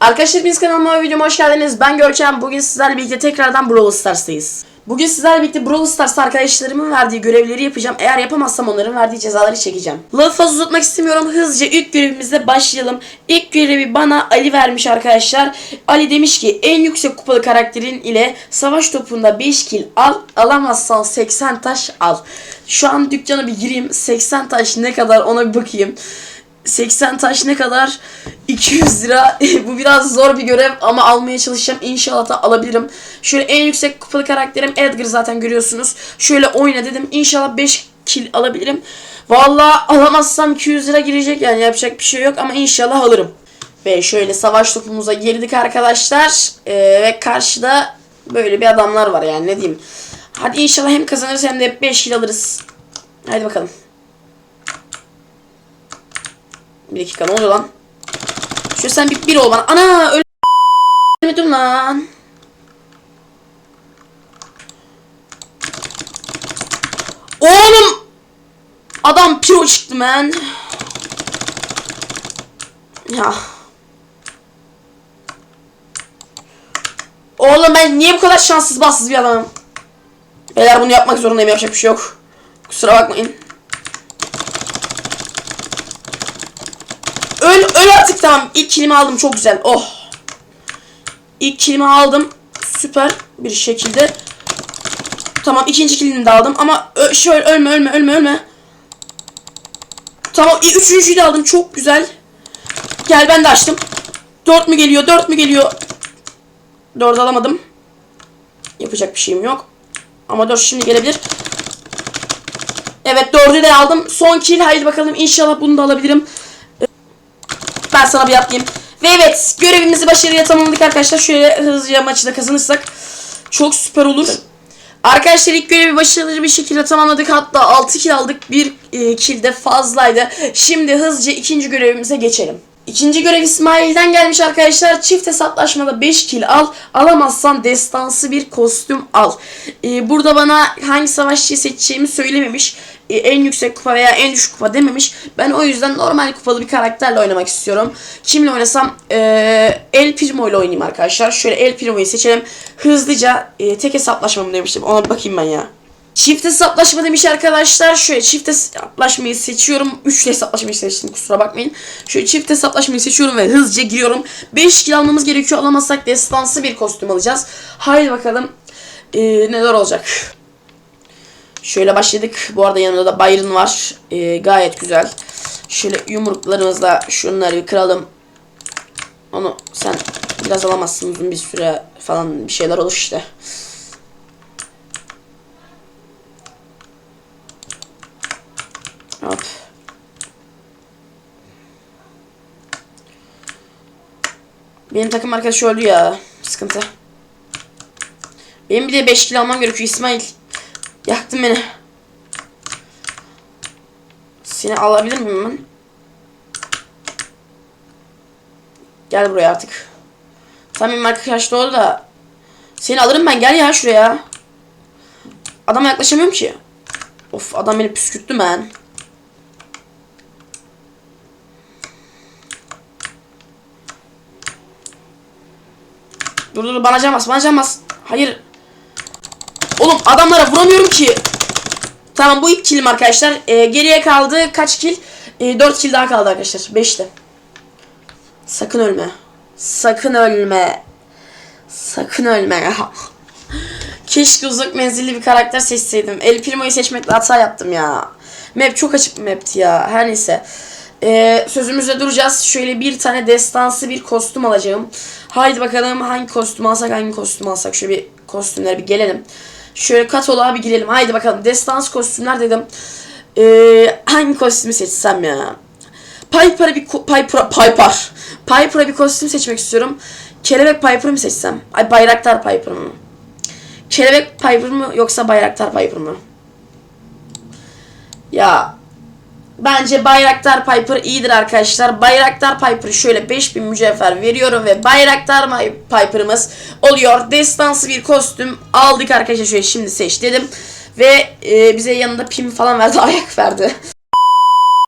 Arkadaşlar hepiniz kanalıma ve videoma hoş geldiniz. Ben Görkem. Bugün sizlerle birlikte tekrardan Brawl Stars'tayız. Bugün sizlerle birlikte Brawl Stars arkadaşlarımın verdiği görevleri yapacağım. Eğer yapamazsam onların verdiği cezaları çekeceğim. Lafı fazla uzatmak istemiyorum. Hızlıca ilk görevimizle başlayalım. İlk görevi bana Ali vermiş arkadaşlar. Ali demiş ki en yüksek kupalı karakterin ile savaş topunda 5 kill al. Alamazsan 80 taş al. Şu an dükkana bir gireyim. 80 taş ne kadar ona bir bakayım. 80 taş ne kadar? 200 lira. Bu biraz zor bir görev ama almaya çalışacağım. İnşallah da alabilirim. Şöyle en yüksek kupalı karakterim Edgar zaten görüyorsunuz. Şöyle oyna dedim. İnşallah 5 kill alabilirim. Vallahi alamazsam 200 lira girecek yani yapacak bir şey yok ama inşallah alırım. Ve şöyle savaş topumuza girdik arkadaşlar. Ee, ve karşıda böyle bir adamlar var yani ne diyeyim. Hadi inşallah hem kazanırız hem de 5 kill alırız. Hadi bakalım. Bir dakika ne oluyor lan? Şöyle sen bir, bir ol bana. Ana öl- ölmedim lan. Oğlum. Adam piro çıktı man. Ya. Oğlum ben niye bu kadar şanssız bassız bir adamım? Beyler bunu yapmak zorundayım yapacak bir şey yok. Kusura bakmayın. Öl, öl artık tamam. İlk kilimi aldım çok güzel. Oh. İlk kilimi aldım. Süper bir şekilde. Tamam ikinci kilimi de aldım ama şöyle ölme ölme ölme ölme. Tamam üçüncüyü de aldım çok güzel. Gel ben de açtım. Dört mü geliyor dört mü geliyor. Dört alamadım. Yapacak bir şeyim yok. Ama dört şimdi gelebilir. Evet dördü de aldım. Son kill haydi bakalım inşallah bunu da alabilirim. Ben sana bir yapayım. Ve evet görevimizi başarıyla tamamladık arkadaşlar. Şöyle hızlıca maçı da kazanırsak çok süper olur. Arkadaşlar ilk görevi başarılı bir şekilde tamamladık. Hatta 6 kill aldık. 1 e, kill de fazlaydı. Şimdi hızlıca ikinci görevimize geçelim. İkinci görev İsmail'den gelmiş arkadaşlar. Çift hesaplaşmada 5 kill al. Alamazsan destansı bir kostüm al. Ee, burada bana hangi savaşçıyı seçeceğimi söylememiş. Ee, en yüksek kupa veya en düşük kupa dememiş. Ben o yüzden normal kupalı bir karakterle oynamak istiyorum. Kimle oynasam ee, El Primo ile oynayayım arkadaşlar. Şöyle El Primo'yu seçelim. Hızlıca ee, tek hesaplaşma mı demiştim. Ona bakayım ben ya. Çift hesaplaşma demiş arkadaşlar. Şöyle çift hesaplaşmayı seçiyorum. Üçlü hesaplaşmayı seçtim kusura bakmayın. Şöyle çift hesaplaşmayı seçiyorum ve hızlıca giriyorum. 5 kill almamız gerekiyor. Alamazsak destansı bir kostüm alacağız. Haydi bakalım ee, neler olacak. Şöyle başladık. Bu arada yanında da Byron var. Ee, gayet güzel. Şöyle yumruklarımızla şunları bir kıralım. Onu sen biraz alamazsın uzun bir süre falan bir şeyler olur işte. Hop. Benim takım arkadaşı öldü ya. Sıkıntı. Benim bir de 5 kilo almam gerekiyor İsmail. Yaktın beni. Seni alabilir miyim ben? Gel buraya artık. Tamam benim arkadaş doğru da. Seni alırım ben gel ya şuraya. Adama yaklaşamıyorum ki. Of adam beni püskürttü ben. Dur dur bana can bana can. Hayır. Oğlum adamlara vuramıyorum ki. Tamam bu ilk killim arkadaşlar. Ee, geriye kaldı kaç kill? Ee, 4 kill daha kaldı arkadaşlar. 5'te. Sakın ölme. Sakın ölme. Sakın ölme ya. Keşke uzak menzilli bir karakter seçseydim. El Primo'yu seçmekle hata yaptım ya. Map çok açık bir mapti ya. Her neyse. Ee, sözümüzde duracağız. Şöyle bir tane destansı bir kostüm alacağım. Haydi bakalım hangi kostüm alsak hangi kostüm alsak. Şöyle bir kostümlere bir gelelim. Şöyle kataloğa bir girelim. Haydi bakalım destans kostümler dedim. Ee, hangi kostümü seçsem ya? Piper'a bir ko- Piper Piper. Piper'a bir kostüm seçmek istiyorum. Kelebek Piper mı seçsem? Ay Bayraktar Piper mı? Kelebek Piper mı yoksa Bayraktar Piper mı? Ya bence Bayraktar Piper iyidir arkadaşlar. Bayraktar Piper'ı şöyle 5000 mücevher veriyorum ve Bayraktar Piper'ımız oluyor. Destansı bir kostüm aldık arkadaşlar şöyle şimdi seç dedim. Ve e, bize yanında pim falan verdi ayak verdi.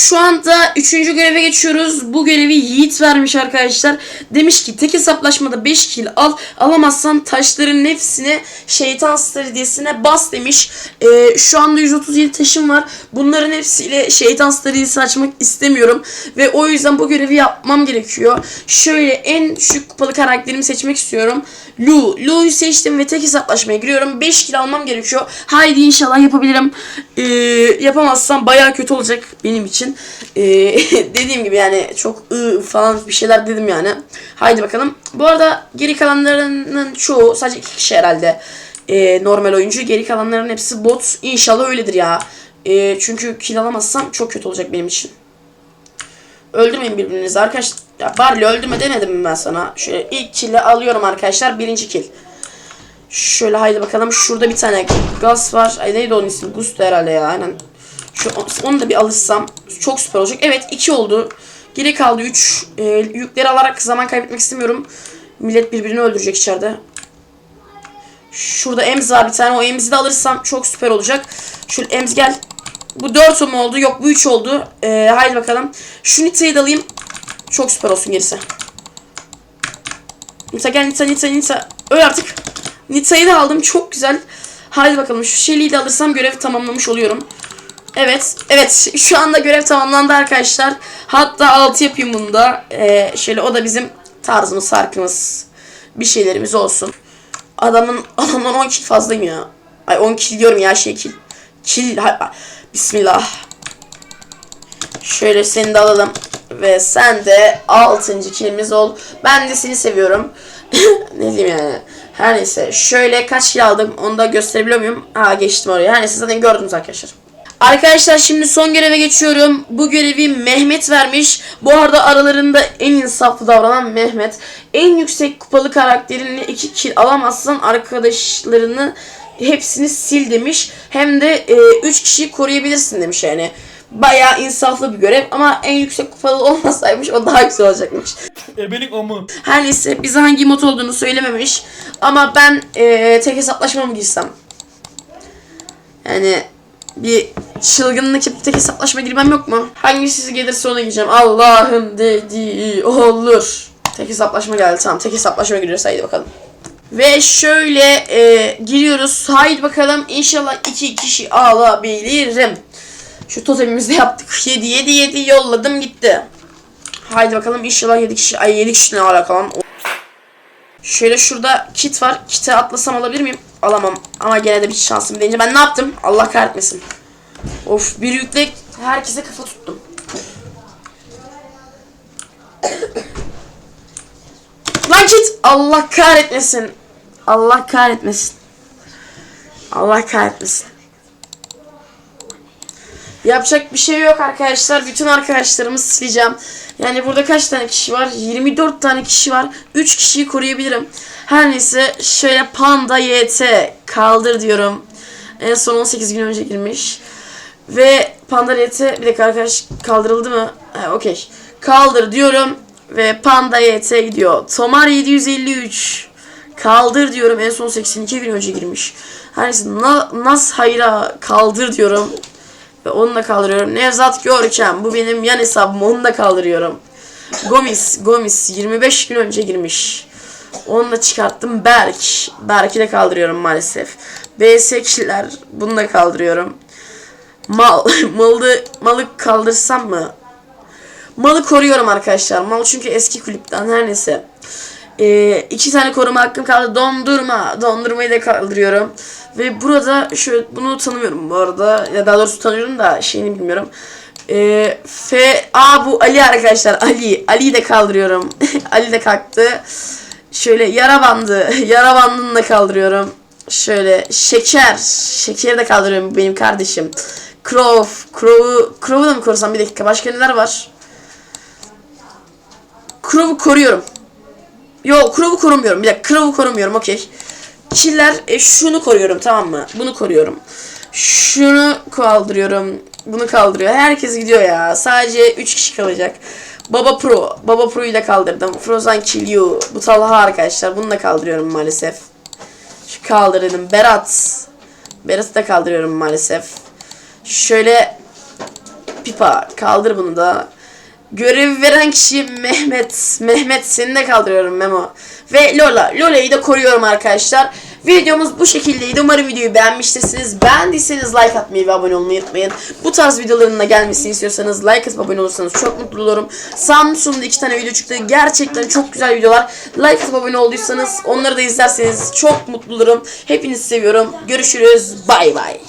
Şu anda üçüncü göreve geçiyoruz. Bu görevi Yiğit vermiş arkadaşlar. Demiş ki tek hesaplaşmada 5 kill al. Alamazsan taşların hepsine şeytan stradiyesine bas demiş. Ee, şu anda 137 taşım var. Bunların hepsiyle şeytan stradiyesi açmak istemiyorum. Ve o yüzden bu görevi yapmam gerekiyor. Şöyle en düşük kupalı karakterimi seçmek istiyorum. Lu. Lu'yu seçtim ve tek hesaplaşmaya giriyorum. 5 kill almam gerekiyor. Haydi inşallah yapabilirim. Ee, yapamazsam baya kötü olacak benim için. Ee, dediğim gibi yani çok ı falan bir şeyler dedim yani. Haydi bakalım. Bu arada geri kalanlarının çoğu sadece iki kişi herhalde ee, normal oyuncu. Geri kalanların hepsi bot. İnşallah öyledir ya. Ee, çünkü kill alamazsam çok kötü olacak benim için. Öldürmeyin birbirinizi arkadaşlar. Ya Barley öldürme demedim mi ben sana? Şöyle ilk kill'i alıyorum arkadaşlar. Birinci kill. Şöyle haydi bakalım. Şurada bir tane gaz var. Ay neydi onun ismi? Gusto herhalde ya. Aynen. Şu, onu da bir alışsam çok süper olacak. Evet 2 oldu. Geri kaldı 3. Ee, yükleri alarak zaman kaybetmek istemiyorum. Millet birbirini öldürecek içeride. Şurada Ems var bir tane. O Ems'i de alırsam çok süper olacak. Şöyle Ems gel. Bu 4 mu oldu? Yok bu 3 oldu. Ee, haydi bakalım. Şu Nita'yı da alayım. Çok süper olsun gerisi. Nita gel Nita Nita Nita. Öl artık. Nita'yı da aldım. Çok güzel. Haydi bakalım. Şu Shelly'yi de alırsam görev tamamlamış oluyorum. Evet. Evet. Şu anda görev tamamlandı arkadaşlar. Hatta 6 yapayım da. Ee, şöyle o da bizim tarzımız, sarkımız. Bir şeylerimiz olsun. Adamın adamdan 10 kill fazlayım ya. Ay 10 kill diyorum ya şey kill. Kill. ha- Bismillah. Şöyle seni de alalım. Ve sen de 6. killimiz ol. Ben de seni seviyorum. ne diyeyim yani. Her neyse. Şöyle kaç kill aldım onu da gösterebiliyor muyum? Ha geçtim oraya. Her neyse zaten gördünüz arkadaşlar. Arkadaşlar şimdi son göreve geçiyorum. Bu görevi Mehmet vermiş. Bu arada aralarında en insaflı davranan Mehmet. En yüksek kupalı karakterini 2 kill alamazsan arkadaşlarını hepsini sil demiş. Hem de 3 kişiyi koruyabilirsin demiş yani. Bayağı insaflı bir görev ama en yüksek kupalı olmasaymış o daha güzel olacakmış. Ebelik amı. Her neyse bize hangi mod olduğunu söylememiş. Ama ben eee, tek hesaplaşma mı girsem? Yani bir çılgınlık yapıp tek hesaplaşma girmem yok mu? Hangisi gelirse ona gireceğim. Allah'ın dediği olur. Tek hesaplaşma geldi tamam. Tek hesaplaşma giriyoruz haydi bakalım. Ve şöyle e, giriyoruz. Haydi bakalım inşallah iki kişi alabilirim. Şu totemimizi yaptık. 7 7 7 yolladım gitti. Haydi bakalım inşallah 7 kişi. Ay 7 kişi ne alakalı? Şöyle şurada kit var. Kiti atlasam alabilir miyim? Alamam. Ama gene de bir şansım deyince ben ne yaptım? Allah kahretmesin. Of bir yükle herkese kafa tuttum. Lan kit! Allah kahretmesin. Allah kahretmesin. Allah kahretmesin. Yapacak bir şey yok arkadaşlar. Bütün arkadaşlarımı sileceğim. Yani burada kaç tane kişi var? 24 tane kişi var. 3 kişiyi koruyabilirim. Her neyse şöyle Panda YT kaldır diyorum. En son 18 gün önce girmiş. Ve Panda YT bir dakika arkadaş kaldırıldı mı? Ha okey. Kaldır diyorum. Ve Panda YT gidiyor. Tomar 753. Kaldır diyorum. En son 82 gün önce girmiş. Her neyse Na- Nas Hayra kaldır diyorum. Ve onu da kaldırıyorum. Nevzat Görkem. Bu benim yan hesabım. Onu da kaldırıyorum. Gomis. Gomis. 25 gün önce girmiş. Onu da çıkarttım. Berk. Berk'i de kaldırıyorum maalesef. BS'kiler. Bunu da kaldırıyorum. Mal. Malı, malı kaldırsam mı? Malı koruyorum arkadaşlar. Mal çünkü eski kulüpten her neyse. Ee, iki tane koruma hakkım kaldı. Dondurma. Dondurmayı da kaldırıyorum. Ve burada şöyle bunu tanımıyorum bu arada. Ya daha doğrusu tanıyorum da şeyini bilmiyorum. Ee, F A bu Ali arkadaşlar. Ali. Ali'yi de kaldırıyorum. Ali de kalktı. Şöyle yara bandı. Yara bandını da kaldırıyorum. Şöyle şeker. Şekeri de kaldırıyorum benim kardeşim. Crow. Crow'u Crow'u da mı korusam bir dakika. Başka neler var? Crow'u koruyorum. Yo Crow'u korumuyorum. Bir dakika Crow'u korumuyorum okey. Killer e, şunu koruyorum tamam mı? Bunu koruyorum. Şunu kaldırıyorum. Bunu kaldırıyor. Herkes gidiyor ya. Sadece 3 kişi kalacak. Baba Pro. Baba Pro'yu da kaldırdım. Frozen Kill You. Bu Talha arkadaşlar. Bunu da kaldırıyorum maalesef. Şu kaldır dedim. Berat. Berat'ı da kaldırıyorum maalesef. Şöyle Pipa kaldır bunu da. Görev veren kişi Mehmet. Mehmet seni de kaldırıyorum Memo. Ve Lola. Lola'yı da koruyorum arkadaşlar. Videomuz bu şekildeydi. Umarım videoyu beğenmiştirsiniz. Beğendiyseniz like atmayı ve abone olmayı unutmayın. Bu tarz videoların gelmesini istiyorsanız like atıp abone olursanız çok mutlu olurum. Sağımın sonunda iki tane video çıktı. Gerçekten çok güzel videolar. Like atıp abone olduysanız onları da izlerseniz çok mutlu olurum. Hepinizi seviyorum. Görüşürüz. Bay bay.